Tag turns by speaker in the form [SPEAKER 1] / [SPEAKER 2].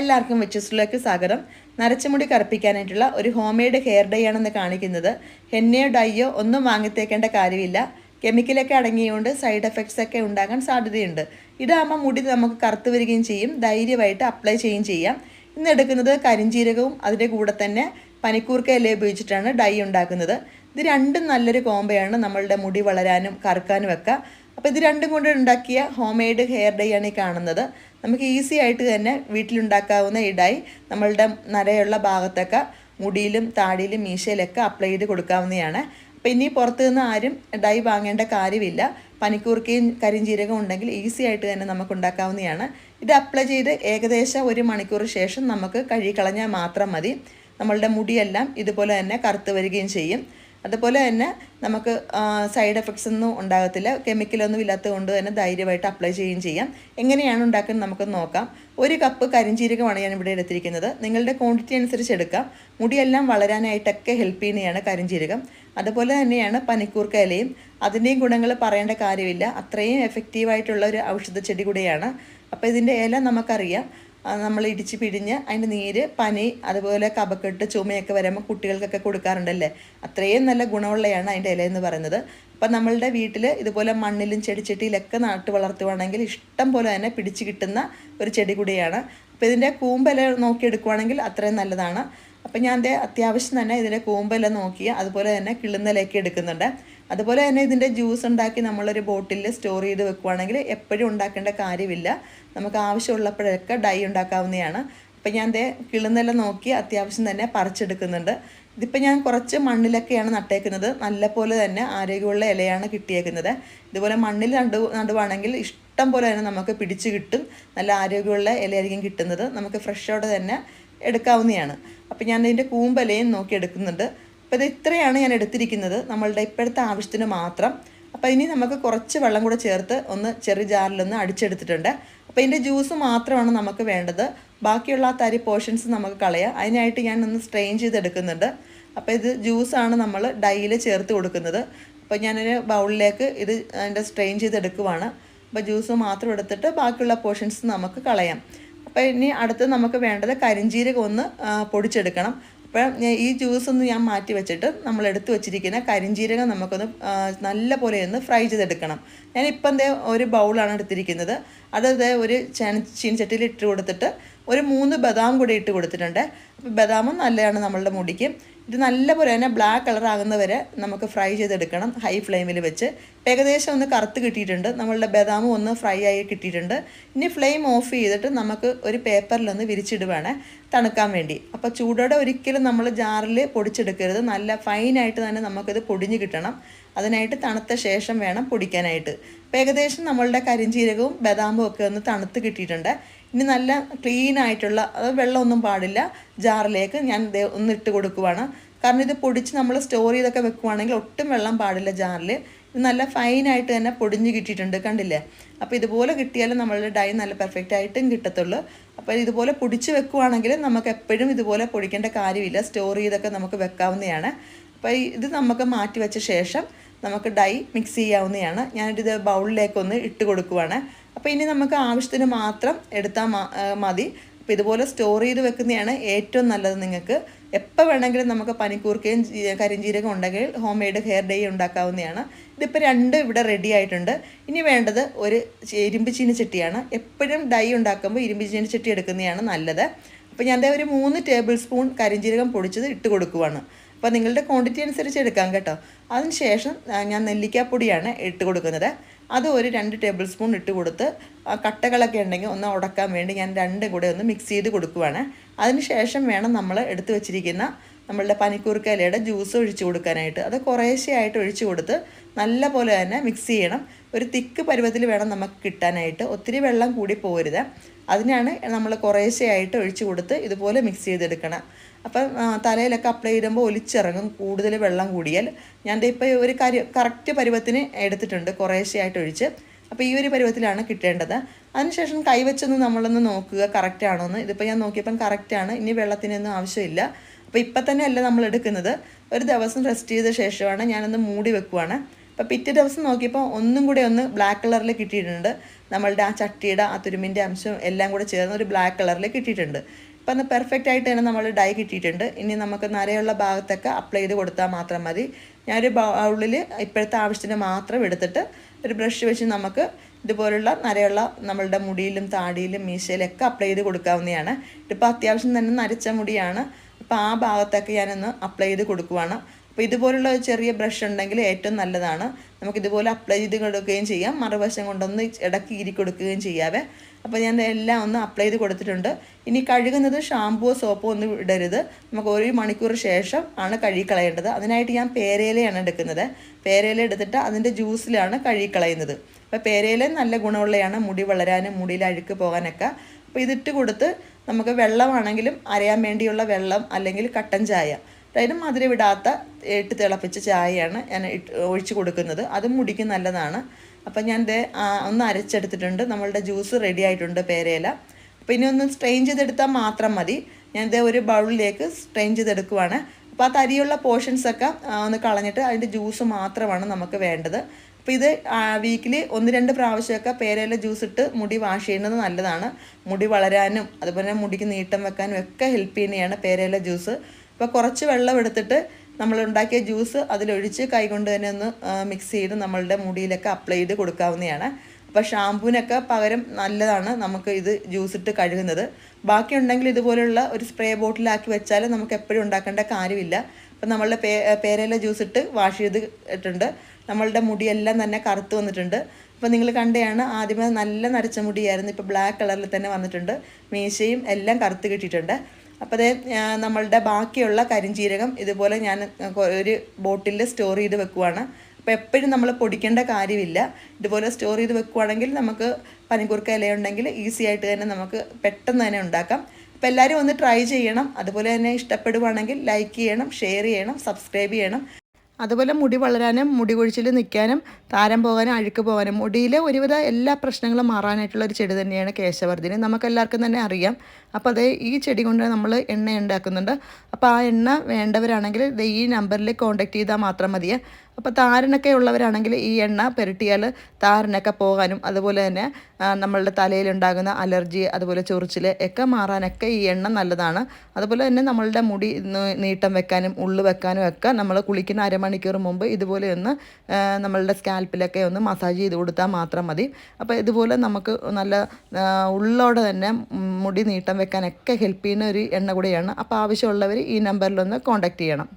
[SPEAKER 1] എല്ലാവർക്കും വെച്ചസിലേക്ക് സ്വാഗതം. നരച്ചുമുടി കറുപ്പിക്കാനായിട്ടുള്ള ഒരു ഹോം മെയ്ഡ് ഹെയർ ഡൈ ആണെന്ന് കാണിക്കുന്നത് ഹെന്നയോ ഡൈയോ ഒന്നും വാങ്ങിത്തേക്കേണ്ട കാര്യമില്ല. കെമിക്കലൊക്കെ അടങ്ങിയുകൊണ്ട് സൈഡ് എഫക്ട്സ് ഒക്കെ ഉണ്ടാകാൻ സാധ്യതയുണ്ട്. ഇതാകുമ്പോൾ മുടി നമുക്ക് കറുത്ത് വരികയും ചെയ്യും ധൈര്യമായിട്ട് അപ്ലൈ ചെയ്യുകയും ചെയ്യാം. ഇന്ന് എടുക്കുന്നത് കരിഞ്ചീരകവും അതിന്റെ കൂടെ തന്നെ പനിക്കൂർക്ക ഇല ഉപയോഗിച്ചിട്ടാണ് ഡൈ ഉണ്ടാക്കുന്നത്. ഇത് രണ്ടും നല്ലൊരു കോമ്പയാണ് നമ്മളുടെ മുടി വളരാനും കറുക്കാനും ഒക്കെ. അപ്പോൾ ഇത് രണ്ടും കൊണ്ട് ഉണ്ടാക്കിയ ഹോം മെയ്ഡ് ഹെയർ ഡൈ ആണ് ഈ കാണുന്നത്. നമുക്ക് ഈസി ആയിട്ട് തന്നെ വീട്ടിലുണ്ടാക്കാവുന്ന ഡൈ നമ്മളുടെ നരയുള്ള ഭാഗത്തൊക്കെ മുടിയിലും താടിയിലും മീശയിലൊക്കെ അപ്ലൈ ചെയ്ത് കൊടുക്കാവുന്നതാണ്. അപ്പോൾ ഇനി പുറത്തു നിന്ന് ആരും ഡൈ വാങ്ങേണ്ട കാര്യമില്ല. പനിക്കൂർക്കയും കരിഞ്ചീരകം ഉണ്ടെങ്കിൽ ഈസി ആയിട്ട് തന്നെ നമുക്ക് ഉണ്ടാക്കാവുന്നതാണ്. ഇത് അപ്ലൈ ചെയ്ത് ഏകദേശം ഒരു മണിക്കൂർ ശേഷം നമുക്ക് കഴുകിക്കളഞ്ഞാൽ മാത്രം മതി. നമ്മളുടെ മുടിയെല്ലാം ഇതുപോലെ തന്നെ കറുത്ത് വരികയും ചെയ്യും. അതുപോലെ തന്നെ നമുക്ക് സൈഡ് എഫക്ട്സ് ഒന്നും ഉണ്ടാകത്തില്ല. കെമിക്കലൊന്നും ഇല്ലാത്തത് കൊണ്ട് തന്നെ ധൈര്യമായിട്ട് അപ്ലൈ ചെയ്യുകയും ചെയ്യാം. എങ്ങനെയാണ് ഉണ്ടാക്കുന്നത് നമുക്ക് നോക്കാം. ഒരു കപ്പ് കരിഞ്ചീരകമാണ് ഞാൻ ഇവിടെ എടുത്തിരിക്കുന്നത്. നിങ്ങളുടെ ക്വാണ്ടിറ്റി അനുസരിച്ച് എടുക്കാം. മുടിയെല്ലാം വളരാനായിട്ടൊക്കെ ഹെൽപ്പ് ചെയ്യുന്നതാണ് കരിഞ്ചീരകം. അതുപോലെ തന്നെയാണ് പനിക്കൂർക്ക ഇലയും അതിന്റെയും ഗുണങ്ങൾ പറയേണ്ട കാര്യമില്ല. അത്രയും എഫക്റ്റീവായിട്ടുള്ള ഒരു ഔഷധ ചെടി കൂടിയാണ്. അപ്പോൾ ഇതിന്റെ ഇല നമുക്കറിയാം. നമ്മൾ ഇടിച്ച് പിഴിഞ്ഞ് അതിന്റെ നീര് പനി അതുപോലെ കപക്കെട്ട് ചുമയൊക്കെ വരുമ്പോൾ കുട്ടികൾക്കൊക്കെ കൊടുക്കാറുണ്ടല്ലേ? അത്രയും നല്ല ഗുണമുള്ളതാണ് അതിന്റെ ഇല എന്ന് പറയുന്നത്. അപ്പം നമ്മളുടെ വീട്ടിൽ ഇതുപോലെ മണ്ണിലും ചെടിച്ചട്ടിയിലൊക്കെ നട്ട് വളർത്തുവാണെങ്കിൽ ഇഷ്ടം പോലെ തന്നെ പിടിച്ച് കിട്ടുന്ന ഒരു ചെടി കൂടിയാണ് അപ്പോൾ ഇതിന്റെ കൂമ്പല നോക്കിയെടുക്കുവാണെങ്കിൽ അത്രയും നല്ലതാണ്. അപ്പം ഞാൻ അത്യാവശ്യം തന്നെ ഇതിന്റെ കൂമ്പല നോക്കി അതുപോലെ തന്നെ കിളുന്നലേക്ക് എടുക്കുന്നുണ്ട്. അതുപോലെ തന്നെ ഇതിന്റെ ജ്യൂസ് ഉണ്ടാക്കി നമ്മളൊരു ബോട്ടിലിൽ സ്റ്റോർ ചെയ്ത് വെക്കുവാണെങ്കിൽ എപ്പോഴും ഉണ്ടാക്കേണ്ട കാര്യമില്ല. നമുക്ക് ആവശ്യമുള്ളപ്പോഴൊക്കെ ഡൈ ഉണ്ടാക്കാവുന്നതാണ്. അപ്പം ഞാൻ ദേ കിളുന്നെല്ലാം നോക്കി അത്യാവശ്യം തന്നെ പറിച്ചെടുക്കുന്നുണ്ട്. ഇതിപ്പോൾ ഞാൻ കുറച്ച് മണ്ണിലൊക്കെയാണ് നട്ടേക്കുന്നത്. നല്ലപോലെ തന്നെ ആരോഗ്യമുള്ള ഇലയാണ് കിട്ടിയേക്കുന്നത്. ഇതുപോലെ മണ്ണിൽ നടു നടുവാണെങ്കിൽ ഇഷ്ടം പോലെ തന്നെ നമുക്ക് പിടിച്ച് കിട്ടും. നല്ല ആരോഗ്യമുള്ള ഇലയായിരിക്കും കിട്ടുന്നത്. നമുക്ക് ഫ്രഷോടെ തന്നെ എടുക്കാവുന്നതാണ്. അപ്പം ഞാൻ ഇതിന്റെ കൂമ്പലയും നോക്കി എടുക്കുന്നുണ്ട്. അപ്പോൾ ഇത് ഇത്രയാണ് ഞാൻ എടുത്തിരിക്കുന്നത്. നമ്മളുടെ ഇപ്പോഴത്തെ ആവശ്യത്തിന് മാത്രം. അപ്പോൾ ഇനി നമുക്ക് കുറച്ച് വെള്ളം കൂടെ ചേർത്ത് ഒന്ന് ചെറിയ ജാറിലൊന്ന് അടിച്ചെടുത്തിട്ടുണ്ട്. അപ്പോൾ ഇതിന്റെ ജ്യൂസ് മാത്രമാണ് നമുക്ക് വേണ്ടത്. ബാക്കിയുള്ള തരി പോർഷൻസ് നമുക്ക് കളയാം. അതിനായിട്ട് ഞാൻ ഒന്ന് സ്ട്രെയിൻ ചെയ്തെടുക്കുന്നുണ്ട്. അപ്പോൾ ഇത് ജ്യൂസാണ് നമ്മൾ ഡൈയിൽ ചേർത്ത് കൊടുക്കുന്നത്. അപ്പോൾ ഞാനൊരു ബൗളിലേക്ക് ഇത് അതിന്റെ സ്ട്രെയിൻ ചെയ്തെടുക്കുവാണ്. അപ്പോൾ ജ്യൂസ് മാത്രം എടുത്തിട്ട് ബാക്കിയുള്ള പോർഷൻസ് നമുക്ക് കളയാം. അപ്പോൾ ഇനി അടുത്ത് നമുക്ക് വേണ്ടത് കരിഞ്ചീരകം ഒന്ന് പൊടിച്ചെടുക്കണം. അപ്പോൾ ഈ ജ്യൂസ് ഒന്ന് ഞാൻ മാറ്റി വെച്ചിട്ട് നമ്മൾ എടുത്തു വെച്ചിരിക്കുന്ന കരിഞ്ചീരകം നമുക്കൊന്ന് നല്ല പോലെ ഒന്ന് ഫ്രൈ ചെയ്തെടുക്കണം. ഞാൻ ഇപ്പം ദേ ഒരു ബൗളാണ് എടുത്തിരിക്കുന്നത്. അത് ദേ ഒരു ചന ചീനച്ചട്ടിയിൽ ഇട്ട് കൊടുത്തിട്ട് ഒരു മൂന്ന് ബദാം കൂടി ഇട്ട് കൊടുത്തിട്ടുണ്ട്. അപ്പോൾ ബദാമും നല്ലതാണ് നമ്മളുടെ മുടിക്ക്. ഇത് നല്ലപോലെ തന്നെ ബ്ലാക്ക് കളർ ആകുന്നവരെ നമുക്ക് ഫ്രൈ ചെയ്തെടുക്കണം ഹൈ ഫ്ലെയിമിൽ വെച്ച്. ഏകദേശം ഒന്ന് കറുത്ത് കിട്ടിയിട്ടുണ്ട്. നമ്മളുടെ ബദാമും ഒന്ന് ഫ്രൈ ആയി കിട്ടിയിട്ടുണ്ട്. ഇനി ഫ്ലെയിം ഓഫ് ചെയ്തിട്ട് നമുക്ക് ഒരു പേപ്പറിലൊന്ന് വിരിച്ചിടുവാണ് തണുക്കാൻ വേണ്ടി. അപ്പോൾ ചൂടോടെ ഒരിക്കലും നമ്മൾ ജാറിൽ പൊടിച്ചെടുക്കരുത്. നല്ല ഫൈനായിട്ട് തന്നെ നമുക്കിത് പൊടിഞ്ഞ് കിട്ടണം. അതിനായിട്ട് തണുത്ത ശേഷം വേണം പൊടിക്കാനായിട്ട്. അപ്പോൾ ഏകദേശം നമ്മളുടെ കരിഞ്ചീരകവും ബദാമും ഒക്കെ ഒന്ന് തണുത്ത് കിട്ടിയിട്ടുണ്ട്. ഇനി നല്ല ക്ലീൻ ആയിട്ടുള്ള അത് വെള്ളമൊന്നും പാടില്ല ജാറിലേക്ക് ഞാൻ ഒന്ന് ഇട്ട് കൊടുക്കുവാണ്. കാരണം ഇത് പൊടിച്ച് നമ്മൾ സ്റ്റോർ ചെയ്തൊക്കെ വെക്കുവാണെങ്കിൽ ഒട്ടും വെള്ളം പാടില്ല ജാറിൽ ഇത് നല്ല ഫൈനായിട്ട് തന്നെ പൊടിഞ്ഞ് കിട്ടിയിട്ടുണ്ട് കണ്ടില്ലേ? അപ്പോൾ ഇതുപോലെ കിട്ടിയാലും നമ്മളുടെ ഡൈ നല്ല പെർഫെക്റ്റ് ആയിട്ടും കിട്ടത്തുള്ളൂ. അപ്പോൾ ഇതുപോലെ പൊടിച്ച് വെക്കുവാണെങ്കിൽ നമുക്ക് എപ്പോഴും ഇതുപോലെ പൊടിക്കേണ്ട കാര്യമില്ല. സ്റ്റോർ ചെയ്തൊക്കെ നമുക്ക് വെക്കാവുന്നതാണ്. അപ്പോൾ ഇത് നമുക്ക് മാറ്റി വെച്ച ശേഷം നമുക്ക് ഡൈ മിക്സ് ചെയ്യാവുന്നതാണ്. ഞാനിത് ബൗളിലേക്കൊന്ന് ഇട്ട് കൊടുക്കുവാണ്. അപ്പോൾ ഇനി നമുക്ക് ആവശ്യത്തിന് മാത്രം എടുത്താൽ മതി. അപ്പോൾ ഇതുപോലെ സ്റ്റോർ ചെയ്ത് വെക്കുന്നതാണ് ഏറ്റവും നല്ലത് നിങ്ങൾക്ക്. എപ്പോൾ വേണമെങ്കിലും നമുക്ക് പനിക്കൂർക്കയും കരിഞ്ചീരകം ഉണ്ടെങ്കിൽ ഹോം മെയ്ഡ് ഹെയർ ഡേ ഉണ്ടാക്കാവുന്നതാണ്. ഇതിപ്പോൾ രണ്ട് ഇവിടെ റെഡി ആയിട്ടുണ്ട്. ഇനി വേണ്ടത് ഒരു ഇരുമ്പ് ചീനച്ചട്ടിയാണ് എപ്പോഴും ഡൈ ഉണ്ടാക്കുമ്പോൾ ഇരുമ്പ് ചീനച്ചട്ടി എടുക്കുന്നതാണ് നല്ലത്. അപ്പോൾ ഞാൻ ഒരു മൂന്ന് ടേബിൾ സ്പൂൺ കരിഞ്ചീരകം പൊടിച്ചത് ഇട്ട് കൊടുക്കുവാണ്. അപ്പോൾ നിങ്ങളുടെ ക്വാണ്ടിറ്റി അനുസരിച്ച് എടുക്കാം കേട്ടോ. അതിനുശേഷം ഞാൻ നെല്ലിക്കാപ്പൊടിയാണ് ഇട്ട് കൊടുക്കുന്നത്. അത് ഒരു രണ്ട് ടേബിൾ സ്പൂൺ ഇട്ട് കൊടുത്ത് കട്ടകളൊക്കെ ഉണ്ടെങ്കിൽ ഒന്ന് ഉടക്കാൻ വേണ്ടി ഞാൻ രണ്ടും കൂടെ ഒന്ന് മിക്സ് ചെയ്ത് കൊടുക്കുവാണ്. അതിനുശേഷം വേണം നമ്മൾ എടുത്തു വെച്ചിരിക്കുന്ന നമ്മളുടെ പനിക്കൂർക്കലയുടെ ജ്യൂസ് ഒഴിച്ചു കൊടുക്കാനായിട്ട്. അത് കുറേശ്ശെയായിട്ട് ഒഴിച്ചു കൊടുത്ത് നല്ല പോലെ തന്നെ മിക്സ് ചെയ്യണം. ഒരു തിക്ക് പരുവത്തിൽ വേണം നമുക്ക് കിട്ടാനായിട്ട്. ഒത്തിരി വെള്ളം കൂടി പോരുത്. അതിനാണ് നമ്മൾ കുറേശ്ശെയായിട്ട് ഒഴിച്ചു കൊടുത്ത് ഇതുപോലെ മിക്സ് ചെയ്തെടുക്കണം. അപ്പം തലയിലൊക്കെ അപ്ലൈ ചെയ്യുമ്പോൾ ഒലിച്ചിറങ്ങും കൂടുതൽ വെള്ളം കൂടിയാൽ. ഞാൻ ഇപ്പോൾ ഒരു കരി കറക്റ്റ് പരുവത്തിന് എടുത്തിട്ടുണ്ട് കുറേശ്ശെയായിട്ട് ഒഴിച്ച്. അപ്പോൾ ഈ ഒരു പരുവത്തിലാണ് കിട്ടേണ്ടത്. അതിനുശേഷം കൈവച്ചൊന്ന് നമ്മളൊന്ന് നോക്കുക കറക്റ്റ് ആണോ എന്ന് ഇതിപ്പോൾ ഞാൻ നോക്കിയപ്പം കറക്റ്റാണ് ഇനി വെള്ളത്തിനൊന്നും ആവശ്യമില്ല. അപ്പോൾ ഇപ്പം തന്നെ അല്ല നമ്മൾ എടുക്കുന്നത്. ഒരു ദിവസം റെസ്റ്റ് ചെയ്ത ശേഷമാണ് ഞാനൊന്ന് മൂടി വെക്കുവാണ്. അപ്പോൾ പിറ്റേ ദിവസം നോക്കിയപ്പോൾ ഒന്നും കൂടെ ഒന്ന് ബ്ലാക്ക് കളറിൽ കിട്ടിയിട്ടുണ്ട്. നമ്മളുടെ ആ ചട്ടിയുടെ ആ തുരുമ്പിന്റെ അംശം എല്ലാം കൂടെ ചേർന്ന് ഒരു ബ്ലാക്ക് കളറിൽ കിട്ടിയിട്ടുണ്ട്. ഇപ്പം അത് പെർഫെക്റ്റ് ആയിട്ട് തന്നെ നമ്മൾ ഡൈ കിട്ടിയിട്ടുണ്ട്. ഇനി നമുക്ക് നരയുള്ള ഭാഗത്തൊക്കെ അപ്ലൈ ചെയ്ത് കൊടുത്താൽ മാത്രം മതി. ഞാനൊരു ബൗളിൽ ഇപ്പോഴത്തെ ആവശ്യത്തിന് മാത്രം എടുത്തിട്ട് ഒരു ബ്രഷ് വെച്ച് നമുക്ക് ഇതുപോലുള്ള നരയുള്ള നമ്മളുടെ മുടിയിലും താടിയിലും മീശയിലൊക്കെ അപ്ലൈ ചെയ്ത് കൊടുക്കാവുന്നതാണ്. ഇതിപ്പോൾ അത്യാവശ്യം തന്നെ നരച്ച മുടിയാണ്. അപ്പോൾ ആ ഭാഗത്തൊക്കെ ഞാനൊന്ന് അപ്ലൈ ചെയ്ത് കൊടുക്കുവാണ്. അപ്പോൾ ഇതുപോലുള്ള ഒരു ചെറിയ ബ്രഷ് ഉണ്ടെങ്കിൽ ഏറ്റവും നല്ലതാണ്. നമുക്ക് ഇതുപോലെ അപ്ലൈ ചെയ്ത് കൊടുക്കുകയും ചെയ്യാം. മറുവശം കൊണ്ടൊന്ന് ഇടയ്ക്ക് ഇരി കൊടുക്കുകയും ചെയ്യാവേ. അപ്പോൾ ഞാൻ എല്ലാം ഒന്ന് അപ്ലൈ ചെയ്ത് കൊടുത്തിട്ടുണ്ട്. ഇനി കഴുകുന്നത് ഷാമ്പുവോ സോപ്പോ ഒന്നും ഇടരുത്. നമുക്ക് ഒരു മണിക്കൂർ ശേഷം ആണ് കഴുകിക്കളയേണ്ടത്. അതിനായിട്ട് ഞാൻ പേരയിലയാണ് എടുക്കുന്നത്. പേരയില എടുത്തിട്ട് അതിന്റെ ജ്യൂസിലാണ് കഴുകിക്കളയുന്നത്. അപ്പോൾ പേരയില നല്ല ഗുണമുള്ളതാണ് മുടി വളരാനും മുടിയിൽ അഴുക്ക് പോകാനൊക്കെ. അപ്പോൾ ഇതിട്ട് കൊടുത്ത് നമുക്ക് വെള്ളമാണെങ്കിലും അരയാൻ വേണ്ടിയുള്ള വെള്ളം അല്ലെങ്കിൽ കട്ടൻ ചായ. അതായത് മധുരം വിടാത്ത ഇട്ട് തിളപ്പിച്ച ചായയാണ് ഞാൻ ഒഴിച്ച് കൊടുക്കുന്നത്. അതും മുടിക്ക് നല്ലതാണ്. അപ്പം ഞാൻ ദേ ഒന്ന് അരച്ചെടുത്തിട്ടുണ്ട്. നമ്മളുടെ ജ്യൂസ് റെഡി ആയിട്ടുണ്ട് പേരയില. അപ്പോൾ ഇനി ഒന്ന് സ്ട്രെയിൻ ചെയ്തെടുത്താൽ മാത്രം മതി. ഞാൻ ദേ ഒരു ബൗളിലേക്ക് സ്ട്രെയിൻ ചെയ്തെടുക്കുവാണ്. അപ്പോൾ ആ തരിയുള്ള പോർഷൻസൊക്കെ ഒന്ന് കളഞ്ഞിട്ട് അതിന്റെ ജ്യൂസ് മാത്രമാണ് നമുക്ക് വേണ്ടത്. അപ്പോൾ ഇത് വീക്കിലി ഒന്ന് രണ്ട് പ്രാവശ്യമൊക്കെ പേരയില ജ്യൂസ് ഇട്ട് മുടി വാഷ് ചെയ്യുന്നത് നല്ലതാണ്. മുടി വളരാനും അതുപോലെ മുടിക്ക് നീട്ടം വെക്കാനും ഒക്കെ ഹെൽപ്പ് ചെയ്യുന്നതാണ് പേരയില ജ്യൂസ് അപ്പോൾ കുറച്ച് വെള്ളം എടുത്തിട്ട് നമ്മൾ ഉണ്ടാക്കിയ ജ്യൂസ് അതിലൊഴിച്ച് കൈകൊണ്ട് തന്നെ ഒന്ന് മിക്സ് ചെയ്ത് നമ്മളുടെ മുടിയിലൊക്കെ അപ്ലൈ ചെയ്ത് കൊടുക്കാവുന്നതാണ്. അപ്പോൾ ഷാമ്പൂവിനൊക്കെ പകരം നല്ലതാണ് നമുക്ക് ഇത് ജ്യൂസ് ഇട്ട് കഴുകുന്നത്. ബാക്കി ഉണ്ടെങ്കിൽ ഇതുപോലുള്ള ഒരു സ്പ്രേ ബോട്ടിലാക്കി വെച്ചാൽ നമുക്ക് എപ്പോഴും ഉണ്ടാക്കേണ്ട കാര്യമില്ല. അപ്പം നമ്മളുടെ പേ പേരയില ജ്യൂസ് ഇട്ട് വാഷ് ചെയ്തിട്ടുണ്ട് നമ്മളുടെ മുടിയെല്ലാം തന്നെ കറുത്ത് വന്നിട്ടുണ്ട്. അപ്പോൾ നിങ്ങൾ കണ്ടെയാണ് ആദ്യമേ നല്ല നരച്ച മുടിയായിരുന്നു. ഇപ്പോൾ ബ്ലാക്ക് കളറിൽ തന്നെ വന്നിട്ടുണ്ട്. മീശയും എല്ലാം കറുത്ത് കിട്ടിയിട്ടുണ്ട്. അപ്പോൾ അതേ നമ്മളുടെ ബാക്കിയുള്ള കരിഞ്ചീരകം ഇതുപോലെ ഞാൻ ഒരു ബോട്ടിൽ സ്റ്റോർ ചെയ്ത് വെക്കുവാണ്. അപ്പോൾ എപ്പോഴും നമ്മൾ പൊടിക്കേണ്ട കാര്യമില്ല. ഇതുപോലെ സ്റ്റോർ ചെയ്ത് വെക്കുവാണെങ്കിൽ നമുക്ക് പനിക്കൂർക്ക ഇലയുണ്ടെങ്കിൽ ഈസി ആയിട്ട് തന്നെ നമുക്ക് പെട്ടെന്ന് തന്നെ ഉണ്ടാക്കാം. അപ്പോൾ എല്ലാവരും ഒന്ന് ട്രൈ ചെയ്യണം. അതുപോലെ തന്നെ ഇഷ്ടപ്പെടുവാണെങ്കിൽ ലൈക്ക് ചെയ്യണം ഷെയർ ചെയ്യണം സബ്സ്ക്രൈബ് ചെയ്യണം. അതുപോലെ മുടി വളരാനും മുടി കൊഴിച്ചിൽ നിൽക്കാനും താരം പോകാനും അഴുക്ക് പോകാനും മുടിയിലെ ഒരുവിധ എല്ലാ പ്രശ്നങ്ങളും മാറാനായിട്ടുള്ള ഒരു ചെടി തന്നെയാണ് കേശവർദ്ധിനി. നമുക്കെല്ലാവർക്കും തന്നെ അറിയാം. അപ്പോൾ അതേ ഈ ചെടി കൊണ്ട് നമ്മൾ എണ്ണ ഉണ്ടാക്കുന്നുണ്ട്. അപ്പോൾ ആ എണ്ണ വേണ്ടവരാണെങ്കിൽ ഈ നമ്പറിൽ കോൺടാക്ട് ചെയ്താൽ മാത്രം മതിയേ. അപ്പോൾ താരനൊക്കെ ഉള്ളവരാണെങ്കിൽ ഈ എണ്ണ പുരട്ടിയാൽ താരനൊക്കെ പോകാനും അതുപോലെ തന്നെ നമ്മളുടെ തലയിലുണ്ടാകുന്ന അലർജി അതുപോലെ ചൊറിച്ചിൽ ഒക്കെ മാറാനൊക്കെ ഈ എണ്ണ നല്ലതാണ്. അതുപോലെ തന്നെ നമ്മളുടെ മുടി നീട്ടം വെക്കാനും ഉള്ളു വെക്കാനും ഒക്കെ നമ്മൾ കുളിക്കുന്ന അരമണിക്കൂർ മുമ്പ് ഇതുപോലെ ഒന്ന് നമ്മളുടെ സ്കാൽപ്പിലൊക്കെ ഒന്ന് മസാജ് ചെയ്ത് കൊടുത്താൽ മാത്രം മതി. അപ്പോൾ ഇതുപോലെ നമുക്ക് നല്ല ഉള്ളോടെ തന്നെ മുടി നീട്ടം വെക്കാനൊക്കെ ഹെൽപ്പ് ചെയ്യുന്ന ഒരു എണ്ണ കൂടിയാണ്. അപ്പോൾ ആവശ്യമുള്ളവർ ഈ നമ്പറിലൊന്ന് കോൺടാക്റ്റ് ചെയ്യണം.